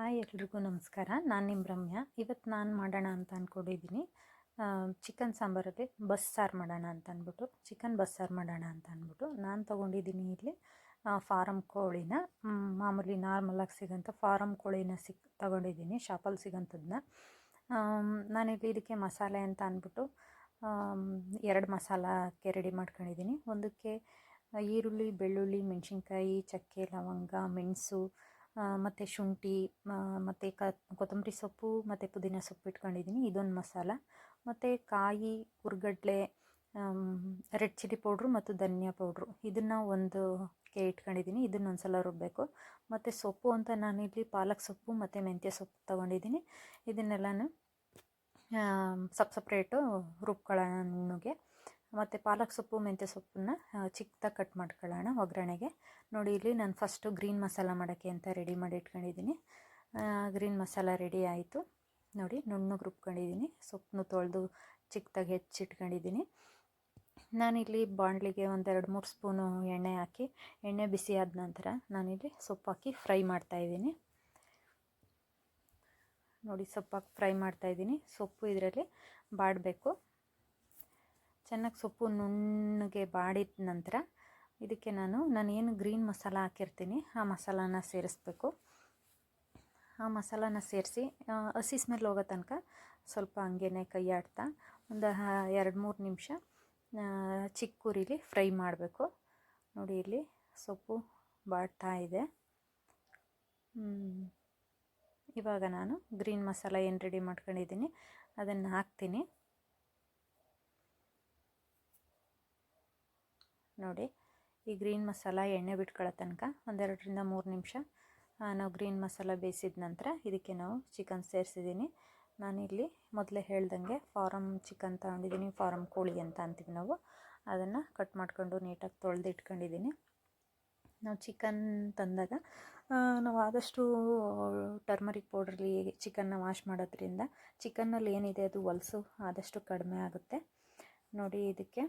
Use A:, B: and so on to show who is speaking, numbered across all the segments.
A: Hi ಎಲ್ರಿಗೂ ನಮಸ್ಕಾರ. ನಾನು ನಿಮ್ಮ ರಮ್ಯ. ಇವತ್ತು ನಾನು ಮಾಡೋಣ ಅಂತ ಅಂದ್ಕೊಂಡಿದ್ದೀನಿ ಚಿಕನ್ ಸಾಂಬಾರಲ್ಲಿ ಬಸ್ಸಾರು ಮಾಡೋಣ ಅಂತ ಅಂದ್ಬಿಟ್ಟು ಚಿಕನ್ ಬಸ್ಸಾರು ಮಾಡೋಣ ಅಂತ ಅಂದ್ಬಿಟ್ಟು ನಾನು ತೊಗೊಂಡಿದ್ದೀನಿ ಇಲ್ಲಿ ಫಾರಮ್ ಕೋಳಿನ. ಮಾಮೂಲಿ ನಾರ್ಮಲಾಗಿ ಸಿಗೋಂಥ ಫಾರಮ್ ಕೋಳಿನ ಸಿಕ್ ತೊಗೊಂಡಿದ್ದೀನಿ ಶಾಪಲ್ಲಿ ಸಿಗೋಂಥದ್ದನ್ನ ನಾನಿಲ್ಲಿ ಇದಕ್ಕೆ ಮಸಾಲೆ ಅಂತ ಅಂದ್ಬಿಟ್ಟು ಎರಡು ಮಸಾಲಕ್ಕೆ ರೆಡಿ ಮಾಡ್ಕೊಂಡಿದ್ದೀನಿ ಒಂದಕ್ಕೆ ಈರುಳ್ಳಿ, ಬೆಳ್ಳುಳ್ಳಿ, ಮೆಣಸಿನ್ಕಾಯಿ, ಚಕ್ಕೆ, ಲವಂಗ, ಮೆಣಸು ಮತ್ತು ಶುಂಠಿ ಮತ್ತು ಕ, ಕೊತ್ತಂಬರಿ ಸೊಪ್ಪು, ಮತ್ತು ಪುದೀನ ಸೊಪ್ಪು ಇಟ್ಕೊಂಡಿದ್ದೀನಿ, ಇದೊಂದು ಮಸಾಲ. ಮತ್ತು ಕಾಯಿ ಹುರ್ಗಡ್ಲೆ ರೆಡ್ ಚಿಲ್ಲಿ ಪೌಡ್ರು ಮತ್ತು ಧನಿಯಾ ಪೌಡ್ರು. ಇದನ್ನು ಒಂದು ಕೆ ಇಟ್ಕೊಂಡಿದ್ದೀನಿ, ಇದನ್ನ ಒಂದು ಸಲ ರುಬ್ಬಬೇಕು ಮತ್ತು ಸೊಪ್ಪು ಅಂತ ನಾನಿಲ್ಲಿ ಪಾಲಕ್ ಸೊಪ್ಪು ಮತ್ತು ಮೆಂತ್ಯ ಸೊಪ್ಪು ತೊಗೊಂಡಿದ್ದೀನಿ. ಇದನ್ನೆಲ್ಲನೂ ಸಪ್ ಸಪ್ರೇಟು ರುಬ್ಕೊಳ್ಳೋಣ ನುಣ್ಣಗೆ ಮತ್ತು ಪಾಲಕ್ ಸೊಪ್ಪು, ಮೆಂತ್ಯ ಸೊಪ್ಪನ್ನ ಚಿಕ್ಕದಾಗಿ ಕಟ್ ಮಾಡ್ಕೊಳ್ಳೋಣ ಒಗ್ಗರಣೆಗೆ. ನೋಡಿ, ಇಲ್ಲಿ ನಾನು ಫಸ್ಟು ಗ್ರೀನ್ ಮಸಾಲ ಮಾಡೋಕ್ಕೆ ಅಂತ ರೆಡಿ ಮಾಡಿ ಇಟ್ಕೊಂಡಿದ್ದೀನಿ. ಗ್ರೀನ್ ಮಸಾಲ ರೆಡಿ ಆಯಿತು. ನೋಡಿ ನುಣ್ಣಗೆ ರುಬ್ಕೊಂಡಿದ್ದೀನಿ. ಸೊಪ್ಪನ್ನು ತೊಳೆದು ಚಿಕ್ಕದಾಗಿ ಹೆಚ್ಚಿಟ್ಕೊಂಡಿದ್ದೀನಿ. ನಾನಿಲ್ಲಿ ಬಾಣಲಿಗೆ ಒಂದೆರಡು ಮೂರು ಸ್ಪೂನು ಎಣ್ಣೆ ಹಾಕಿ, ಎಣ್ಣೆ ಬಿಸಿ ಆದ ನಂತರ ನಾನಿಲ್ಲಿ ಸೊಪ್ಪು ಹಾಕಿ ಫ್ರೈ ಮಾಡ್ತಾಯಿದ್ದೀನಿ ನೋಡಿ ಸೊಪ್ಪಾಕಿ ಫ್ರೈ ಮಾಡ್ತಾಯಿದ್ದೀನಿ ಸೊಪ್ಪು ಇದರಲ್ಲಿ ಬಾಡಬೇಕು. ಚೆನ್ನಾಗಿ ಸೊಪ್ಪು ನುಣ್ಣಗೆ ಬಾಡಿದ ನಂತರ ಇದಕ್ಕೆ ನಾನು, ನಾನೇನು ಗ್ರೀನ್ ಮಸಾಲ ಹಾಕಿರ್ತೀನಿ. ಆ ಮಸಾಲಾನ ಸೇರಿಸ್ಬೇಕು. ಆ ಮಸಾಲಾನ ಸೇರಿಸಿ ಹಸಿ ಸ್ಮೆಲ್ ಹೋಗೋ ತನಕ ಸ್ವಲ್ಪ ಹಂಗೇ ಕೈಯಾಡ್ತಾ ಒಂದು ಎರಡು, ಮೂರು ನಿಮಿಷ ಚಿಕ್ಕ ಉರಿಲಿ ಫ್ರೈ ಮಾಡಬೇಕು. ನೋಡಿ ಇಲ್ಲಿ ಸೊಪ್ಪು ಬಾಡ್ತಾ ಇದೆ. ಇವಾಗ ನಾನು ಗ್ರೀನ್ ಮಸಾಲ ಏನು ರೆಡಿ ಮಾಡ್ಕೊಂಡಿದ್ದೀನಿ, ಅದನ್ನು ಹಾಕ್ತೀನಿ. ನೋಡಿ, ಈ ಗ್ರೀನ್ ಮಸಾಲ ಎಣ್ಣೆ ಬಿಟ್ಕೊಳ್ಳೋ ತನಕ ಒಂದೆರಡರಿಂದ ಮೂರು ನಿಮಿಷ ನಾವು ಗ್ರೀನ್ ಮಸಾಲ ಬೇಯಿಸಿದ ನಂತರ ಇದಕ್ಕೆ ನಾವು ಚಿಕನ್ ಸೇರಿಸಿದ್ದೀನಿ. ನಾನಿಲ್ಲಿ ಮೊದಲೇ ಹೇಳ್ದಂಗೆ ಫಾರಮ್ ಚಿಕನ್ ತಗೊಂಡಿದ್ದೀನಿ ಫಾರಮ್ ಕೋಳಿ ಅಂತ ಅಂತೀವಿ ನಾವು. ಅದನ್ನು ಕಟ್ ಮಾಡ್ಕೊಂಡು ನೀಟಾಗಿ ತೊಳೆದು ಇಟ್ಕೊಂಡಿದ್ದೀನಿ ನಾವು ಚಿಕನ್ ತಂದಾಗ ನಾವು ಆದಷ್ಟು ಟರ್ಮರಿಕ್ ಪೌಡ್ರಲ್ಲಿ ಚಿಕನ್ನ ವಾಶ್ ಮಾಡೋದ್ರಿಂದ ಚಿಕನ್ನಲ್ಲಿ ಏನಿದೆ ಅದು ಹೊಲಸು, ಆದಷ್ಟು ಕಡಿಮೆ ಆಗುತ್ತೆ. ನೋಡಿ ಇದಕ್ಕೆ.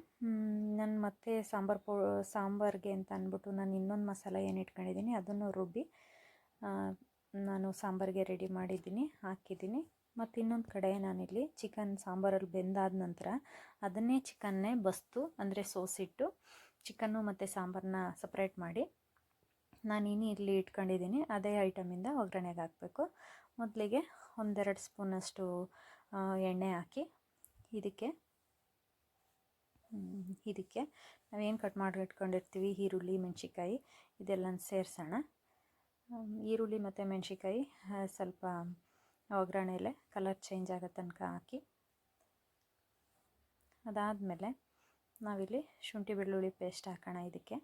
A: ನಾನು ಮತ್ತೆ ಸಾಂಬಾರು ಪೌ, ಸಾಂಬಾರಿಗೆ ಅಂತ ಅಂದ್ಬಿಟ್ಟು ನಾನು ಇನ್ನೊಂದು ಮಸಾಲ ಏನು ಇಟ್ಕೊಂಡಿದ್ದೀನಿ, ಅದನ್ನು ರುಬ್ಬಿ ನಾನು ಸಾಂಬಾರಿಗೆ ರೆಡಿ ಮಾಡಿದ್ದೀನಿ, ಹಾಕಿದ್ದೀನಿ. ಮತ್ತು ಇನ್ನೊಂದು ಕಡೆ ನಾನಿಲ್ಲಿ ಚಿಕನ್ ಸಾಂಬಾರಲ್ಲಿ ಬೆಂದಾದ ನಂತರ ಅದನ್ನೇ ಚಿಕನ್ನೇ ಬಸ್ತು, ಅಂದರೆ ಸೋಸಿಟ್ಟು ಚಿಕನ್ನು ಮತ್ತು ಸಾಂಬಾರನ್ನ ಸಪ್ರೇಟ್ ಮಾಡಿ ನಾನಿನ್ನು ಇಲ್ಲಿ ಇಟ್ಕೊಂಡಿದ್ದೀನಿ. ಅದೇ ಐಟಮಿಂದ ಒಗ್ಗರಣೆಗೆ ಹಾಕಬೇಕು. ಮೊದಲಿಗೆ ಒಂದೆರಡು ಸ್ಪೂನಷ್ಟು ಎಣ್ಣೆ ಹಾಕಿ, ಇದಕ್ಕೆ ಇದಕ್ಕೆ ನಾವೇನು ಕಟ್ ಮಾಡಿ ಇಟ್ಕೊಂಡಿರ್ತೀವಿ? ಈರುಳ್ಳಿ ಮೆಣಸಿಕಾಯಿ ಇದೆಲ್ಲ ಸೇರಿಸೋಣ. ಈರುಳ್ಳಿ ಮತ್ತು ಮೆಣಸಿಕಾಯಿ ಸ್ವಲ್ಪ ಒಗ್ಗರಣೆಲೆ ಕಲರ್ ಚೇಂಜ್ ಆಗೋ ತನಕ ಹಾಕಿ. ಅದಾದಮೇಲೆ ನಾವಿಲ್ಲಿ ಶುಂಠಿ ಬೆಳ್ಳುಳ್ಳಿ ಪೇಸ್ಟ್ ಹಾಕೋಣ ಇದಕ್ಕೆ.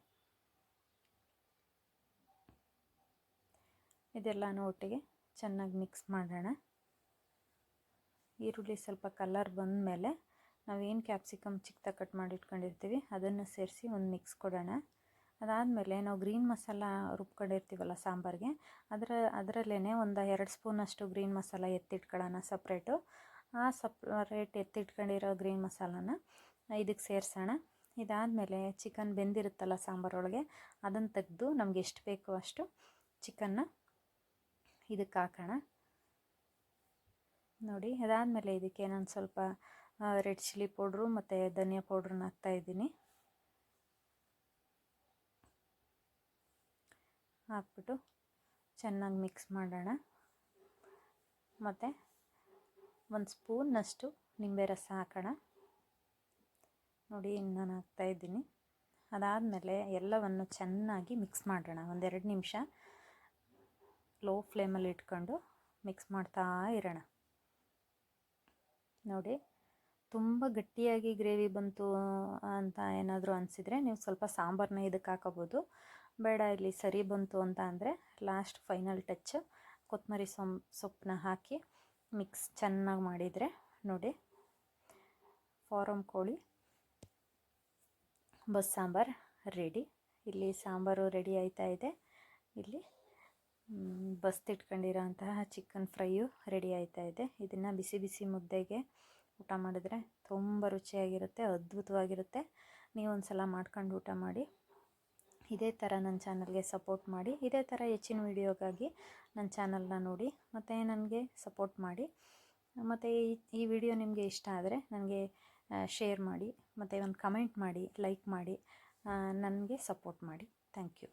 A: ಇದೆಲ್ಲನೂ ಒಟ್ಟಿಗೆ ಚೆನ್ನಾಗಿ ಮಿಕ್ಸ್ ಮಾಡೋಣ. ಈರುಳ್ಳಿ ಸ್ವಲ್ಪ ಕಲರ್ ಬಂದ ಮೇಲೆ ನಾವೇನು ಕ್ಯಾಪ್ಸಿಕಮ್ ಚಿಕ್ಕದಾಗಿ ಕಟ್ ಮಾಡಿ ಇಟ್ಕೊಂಡಿರ್ತೀವಿ ಅದನ್ನು ಸೇರಿಸಿ ಒಂದು ಮಿಕ್ಸ್ ಕೊಡೋಣ. ಅದಾದಮೇಲೆ ನಾವು ಗ್ರೀನ್ ಮಸಾಲ ರುಬ್ಕೊಂಡಿರ್ತೀವಲ್ಲ ಸಾಂಬಾರಿಗೆ, ಅದರ ಅದರಲ್ಲೇ ಒಂದು ಎರಡು ಸ್ಪೂನಷ್ಟು ಗ್ರೀನ್ ಮಸಾಲ ಎತ್ತಿಟ್ಕೊಳ್ಳೋಣ ಸಪ್ರೇಟು. ಆ ಸಪ್ರೇಟ್ ಎತ್ತಿಟ್ಕೊಂಡಿರೋ ಗ್ರೀನ್ ಮಸಾಲಾನ ಇದಕ್ಕೆ ಸೇರಿಸೋಣ. ಇದಾದಮೇಲೆ ಚಿಕನ್ ಬೆಂದಿರುತ್ತಲ್ಲ ಸಾಂಬಾರೊಳಗೆ, ಅದನ್ನು ತೆಗೆದು ನಮ್ಗೆ ಎಷ್ಟು ಬೇಕೋ ಅಷ್ಟು ಚಿಕನ್ನ ಇದಕ್ಕೆ ಹಾಕೋಣ. ನೋಡಿ, ಅದಾದಮೇಲೆ ಇದಕ್ಕೆ ನಾನು ಸ್ವಲ್ಪ ರೆಡ್ ಚಿಲ್ಲಿ ಪೌಡ್ರು ಮತ್ತು ಧನಿಯಾ ಪೌಡ್ರನ್ನ ಹಾಕ್ತಾಯಿದ್ದೀನಿ ಹಾಕ್ಬಿಟ್ಟು ಚೆನ್ನಾಗಿ ಮಿಕ್ಸ್ ಮಾಡೋಣ. ಮತ್ತು ಒಂದು ಸ್ಪೂನ್ನಷ್ಟು ನಿಂಬೆ ರಸ ಹಾಕೋಣ. ನೋಡಿ, ನಾನು ಹಾಕ್ತಾಯಿದ್ದೀನಿ ಅದಾದಮೇಲೆ ಎಲ್ಲವನ್ನು ಚೆನ್ನಾಗಿ ಮಿಕ್ಸ್ ಮಾಡೋಣ. ಒಂದೆರಡು ನಿಮಿಷ ಲೋ ಫ್ಲೇಮಲ್ಲಿ ಇಟ್ಕೊಂಡು ಮಿಕ್ಸ್ ಮಾಡ್ತಾ ಇರೋಣ. ನೋಡಿ ತುಂಬ ಗಟ್ಟಿಯಾಗಿ ಗ್ರೇವಿ ಬಂತು ಅಂತ ಏನಾದರೂ ಅನಿಸಿದರೆ ನೀವು ಸ್ವಲ್ಪ ಸಾಂಬಾರನ್ನ ಇದಕ್ಕೆ ಹಾಕೋಬೋದು. ಬೇಡ, ಇಲ್ಲಿ ಸರಿ ಬಂತು ಅಂತ ಅಂದರೆ ಲಾಸ್ಟ್ ಫೈನಲ್ ಟಚ್ ಕೊತ್ತಂಬರಿ ಸೊಂ, ಸೊಪ್ಪನ್ನ ಹಾಕಿ ಮಿಕ್ಸ್ ಚೆನ್ನಾಗಿ ಮಾಡಿದರೆ ನೋಡಿ. ಫಾರಮ್ ಕೋಳಿ, ಬಸ್ ಸಾಂಬಾರು ರೆಡಿ ಇಲ್ಲಿ ಸಾಂಬಾರು ರೆಡಿ ಆಯ್ತಾ ಇದೆ. ಇಲ್ಲಿ ಬಸ್ತಿಟ್ಕೊಂಡಿರೋ ಅಂತಹ ಚಿಕನ್ ಫ್ರೈಯು ರೆಡಿ ಆಯ್ತಾ ಇದೆ. ಇದನ್ನು ಬಿಸಿ ಬಿಸಿ ಮುದ್ದೆಗೆ ಊಟ ಮಾಡಿದರೆ ತುಂಬ ರುಚಿಯಾಗಿರುತ್ತೆ, ಅದ್ಭುತವಾಗಿರುತ್ತೆ. ನೀವು ಒಂದು ಸಲ ಮಾಡ್ಕೊಂಡು ಊಟ ಮಾಡಿ. ಇದೇ ಥರ ನನ್ನ ಚಾನಲ್ಗೆ ಸಪೋರ್ಟ್ ಮಾಡಿ. ಇದೇ ಥರ ಹೆಚ್ಚಿನ ವೀಡಿಯೋಗಾಗಿ ನನ್ನ ಚಾನಲ್ನ ನೋಡಿ, ಮತ್ತು ನನಗೆ ಸಪೋರ್ಟ್ ಮಾಡಿ. ಮತ್ತು ಈ ಈ ವಿಡಿಯೋ ನಿಮಗೆ ಇಷ್ಟ ಆದರೆ ನನಗೆ ಶೇರ್ ಮಾಡಿ, ಮತ್ತು ಒಂದು ಕಮೆಂಟ್ ಮಾಡಿ, ಲೈಕ್ ಮಾಡಿ ನನಗೆ ಸಪೋರ್ಟ್ ಮಾಡಿ. Thank you.